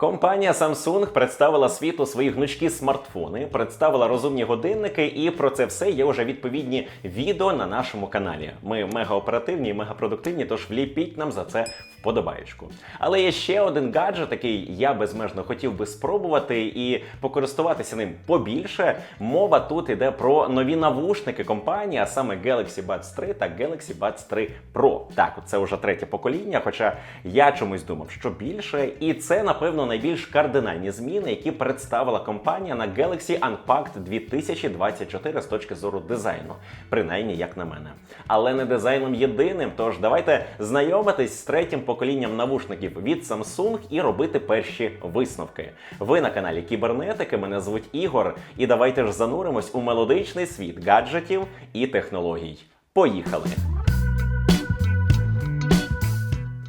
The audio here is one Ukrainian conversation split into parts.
Компанія Samsung представила світу свої гнучкі смартфони, представила розумні годинники, і про це все є вже відповідні відео на нашому каналі. Ми мега оперативні і мега продуктивні, тож вліпіть нам за це вподобаєчку. Але є ще один гаджет, який я безмежно хотів би спробувати і покористуватися ним побільше. Мова тут іде про нові навушники компанії, а саме Galaxy Buds 3 та Galaxy Buds 3 Pro. Так, це вже третє покоління, хоча я чомусь думав, що більше. І це, напевно, найбільш кардинальні зміни, які представила компанія на Galaxy Unpacked 2024 з точки зору дизайну, принаймні як на мене. Але не дизайном єдиним. Тож давайте знайомитись з третім поколінням навушників від Samsung і робити перші висновки. Ви на каналі Кібернетики. Мене звуть Ігор, і давайте ж зануримось у мелодичний світ гаджетів і технологій. Поїхали!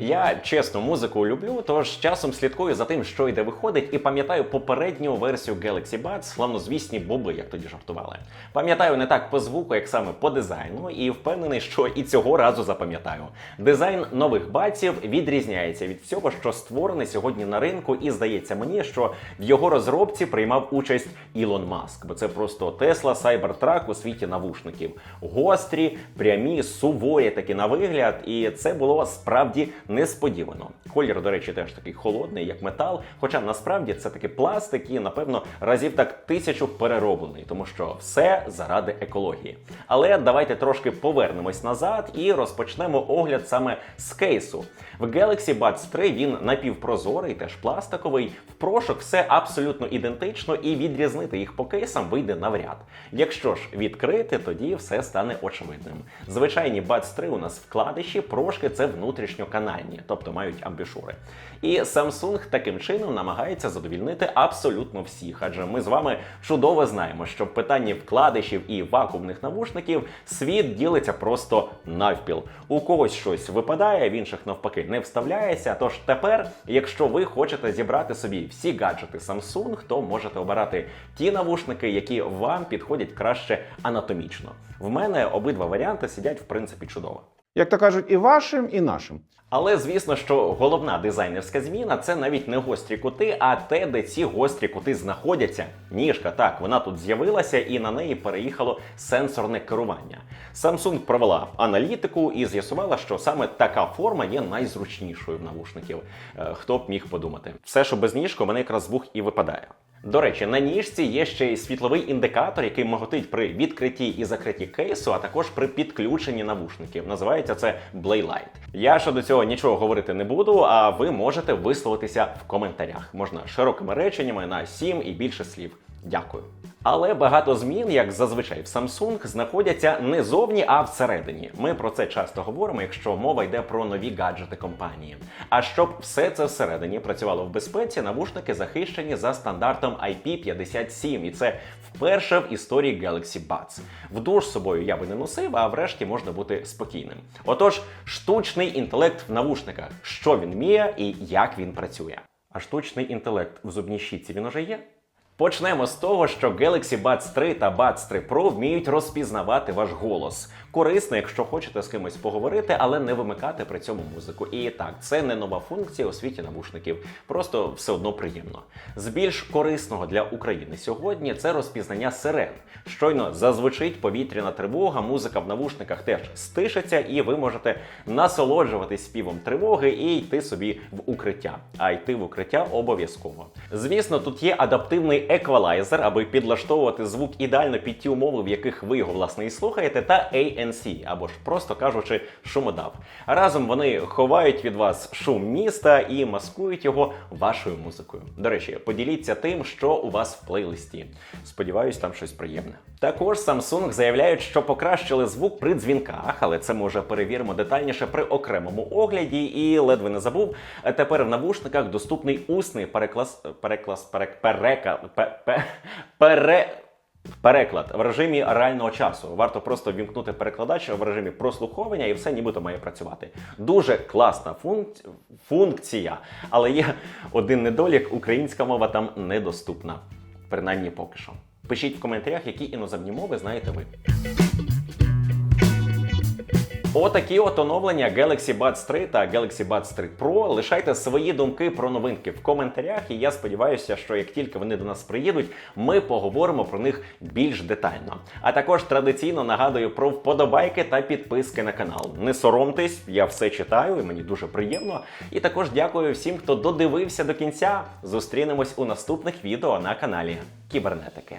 Я чесно музику люблю, тож часом слідкую за тим, що йде виходить, і пам'ятаю попередню версію Galaxy Buds, славнозвісні боби, як тоді жартували. Пам'ятаю не так по звуку, як саме по дизайну, і впевнений, що і цього разу запам'ятаю. Дизайн нових баців відрізняється від всього, що створене сьогодні на ринку, і здається мені, що в його розробці приймав участь Ілон Маск, бо це просто Tesla Cybertruck у світі навушників. Гострі, прямі, суворі такі на вигляд, і це було справді несподівано. Колір, до речі, теж такий холодний, як метал. Хоча насправді це такий пластик і, напевно, разів так тисячу перероблений, тому що все заради екології. Але давайте трошки повернемось назад і розпочнемо огляд саме з кейсу. В Galaxy Buds 3 він напівпрозорий, теж пластиковий. В прошок все абсолютно ідентично, і відрізнити їх по кейсам вийде навряд. Якщо ж відкрити, тоді все стане очевидним. Звичайні Buds 3 у нас вкладиші, прошки це внутрішньоканальні, тобто мають амбішури. І Samsung таким чином намагається задовільнити абсолютно всіх, адже ми з вами чудово знаємо, що в питанні вкладишів і вакуумних навушників світ ділиться просто навпіл. У когось щось випадає, в інших навпаки не вставляється. Тож тепер, якщо ви хочете зібрати собі всі гаджети Samsung, то можете обирати ті навушники, які вам підходять краще анатомічно. В мене обидва варіанти сидять в принципі чудово. Як то кажуть, і вашим, і нашим. Але звісно, що головна дизайнерська зміна це навіть не гострі кути, а те, де ці гострі кути знаходяться. Ніжка, так, вона тут з'явилася і на неї переїхало сенсорне керування. Samsung провела аналітику і з'ясувала, що саме така форма є найзручнішою в навушників. Е, Хто б міг подумати? Все, що без ніжки, у мене якраз звук і випадає. До речі, на ніжці є ще й світловий індикатор, який миготить при відкритті і закритті кейсу, а також при підключенні навушників. Називається це Blay-Light. Я щодо цього нічого говорити не буду, а ви можете висловитися в коментарях. Можна широкими реченнями на 7 і більше слів. Дякую. Але багато змін, як зазвичай в Samsung, знаходяться не зовні, а всередині. Ми про це часто говоримо, якщо мова йде про нові гаджети компанії. А щоб все це всередині працювало в безпеці, навушники захищені за стандартом IP57, і це вперше в історії Galaxy Buds. В з собою я би не носив, а врешті можна бути спокійним. Отож, штучний інтелект в навушниках, що він вміє і як він працює. А штучний інтелект в зубній щітці він уже є? Почнемо з того, що Galaxy Buds 3 та Buds 3 Pro вміють розпізнавати ваш голос. Корисно, якщо хочете з кимось поговорити, але не вимикати при цьому музику. І так, це не нова функція у світі навушників, просто все одно приємно. З більш корисного для України сьогодні це розпізнання сирен. Щойно зазвучить повітряна тривога, музика в навушниках теж стишиться, і ви можете насолоджуватись співом тривоги і йти собі в укриття. А йти в укриття обов'язково. Звісно, тут є адаптивний еквалайзер, аби підлаштовувати звук ідеально під ті умови, в яких ви його власне і слухаєте, та ANC, або ж просто кажучи, шумодав. Разом вони ховають від вас шум міста і маскують його вашою музикою. До речі, поділіться тим, що у вас в плейлисті. Сподіваюсь, там щось приємне. Також Samsung заявляють, що покращили звук при дзвінках, але це ми вже перевіримо детальніше при окремому огляді. І ледве не забув. Тепер в навушниках доступний усний переклас переклас перек, перека, пе, пе, пере. Переклад в режимі реального часу. Варто просто вімкнути перекладач в режимі прослуховування, і все нібито має працювати. Дуже класна функц... функція, але є один недолік: українська мова там недоступна. Принаймні поки що. Пишіть в коментарях, які іноземні мови знаєте ви. Отакі от оновлення Galaxy Buds 3 та Galaxy Buds 3 Pro. Лишайте свої думки про новинки в коментарях, і я сподіваюся, що як тільки вони до нас приїдуть, ми поговоримо про них більш детально. А також традиційно нагадую про вподобайки та підписки на канал. Не соромтесь, я все читаю і мені дуже приємно. І також дякую всім, хто додивився до кінця. Зустрінемось у наступних відео на каналі Кібернетики.